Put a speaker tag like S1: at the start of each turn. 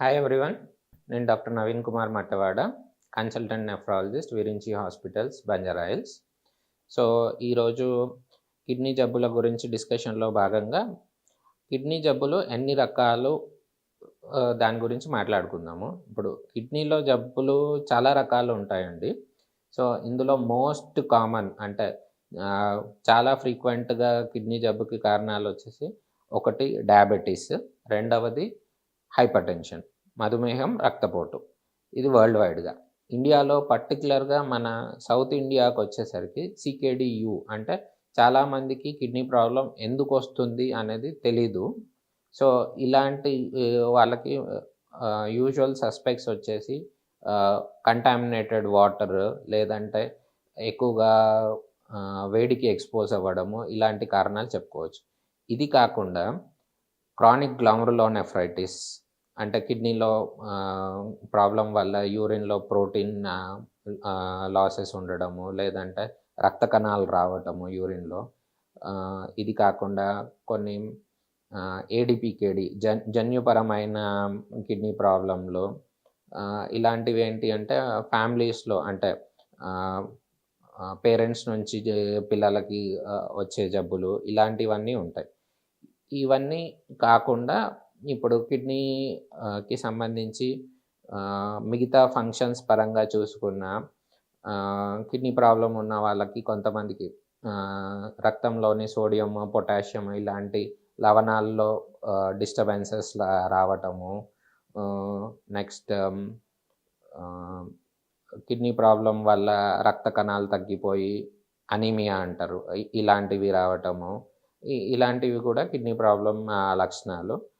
S1: Hi everyone నేను doctor Naveen Kumar Mattawada consultant nephrologist Virinchi hospitals Banjara Hills so ఈరోజు kidney జబ్బుల గురించి డిస్కషన్లో భాగంగా కిడ్నీ జబ్బులు ఎన్ని రకాలు దాని గురించి మాట్లాడుకుందాము. ఇప్పుడు కిడ్నీలో జబ్బులు చాలా రకాలు ఉంటాయండి. సో ఇందులో మోస్ట్ కామన్ అంటే చాలా ఫ్రీక్వెంట్గా కిడ్నీ జబ్బుకి కారణాలు వచ్చేసి ఒకటి డయాబెటీస్ రెండవది హైపర్ టెన్షన్ మధుమేహం రక్తపోటు. ఇది వరల్డ్ వైడ్గా. ఇండియాలో పర్టికులర్గా మన సౌత్ ఇండియాకు వచ్చేసరికి సికేడియు అంటే చాలామందికి కిడ్నీ ప్రాబ్లం ఎందుకు వస్తుంది అనేది తెలీదు. సో ఇలాంటి వాళ్ళకి యూజువల్ సస్పెక్ట్స్ వచ్చేసి కంటామినేటెడ్ వాటర్ లేదంటే ఎక్కువగా వేడికి ఎక్స్పోజ్ అవ్వడము ఇలాంటి కారణాలు చెప్పుకోవచ్చు. ఇది కాకుండా క్రానిక్ గ్లామరులోనెఫ్రైటిస్ అంటే కిడ్నీలో ప్రాబ్లం వల్ల యూరిన్లో ప్రోటీన్ లాసెస్ ఉండడము లేదంటే రక్త కణాలు రావటము యూరిన్లో. ఇది కాకుండా కొన్ని ఏడిపికేడి జన్ జన్యుపరమైన కిడ్నీ ప్రాబ్లంలో ఇలాంటివి ఏంటి అంటే ఫ్యామిలీస్లో అంటే పేరెంట్స్ నుంచి పిల్లలకి వచ్చే జబ్బులు ఇలాంటివన్నీ ఉంటాయి. ఇవన్నీ కాకుండా ఇప్పుడు కిడ్నీకి సంబంధించి మిగతా ఫంక్షన్స్ పరంగా చూసుకున్న కిడ్నీ ప్రాబ్లం ఉన్న వాళ్ళకి కొంతమందికి రక్తంలోని సోడియం పొటాషియం ఇలాంటి లవణాల్లో డిస్టర్బెన్సెస్ రావటము నెక్స్ట్ కిడ్నీ ప్రాబ్లం వల్ల రక్త కణాలు తగ్గిపోయి అనీమియా అంటారు. ఇలాంటివి రావటము. ఇలాంటివి కూడా కిడ్నీ ప్రాబ్లం లక్షణాలు.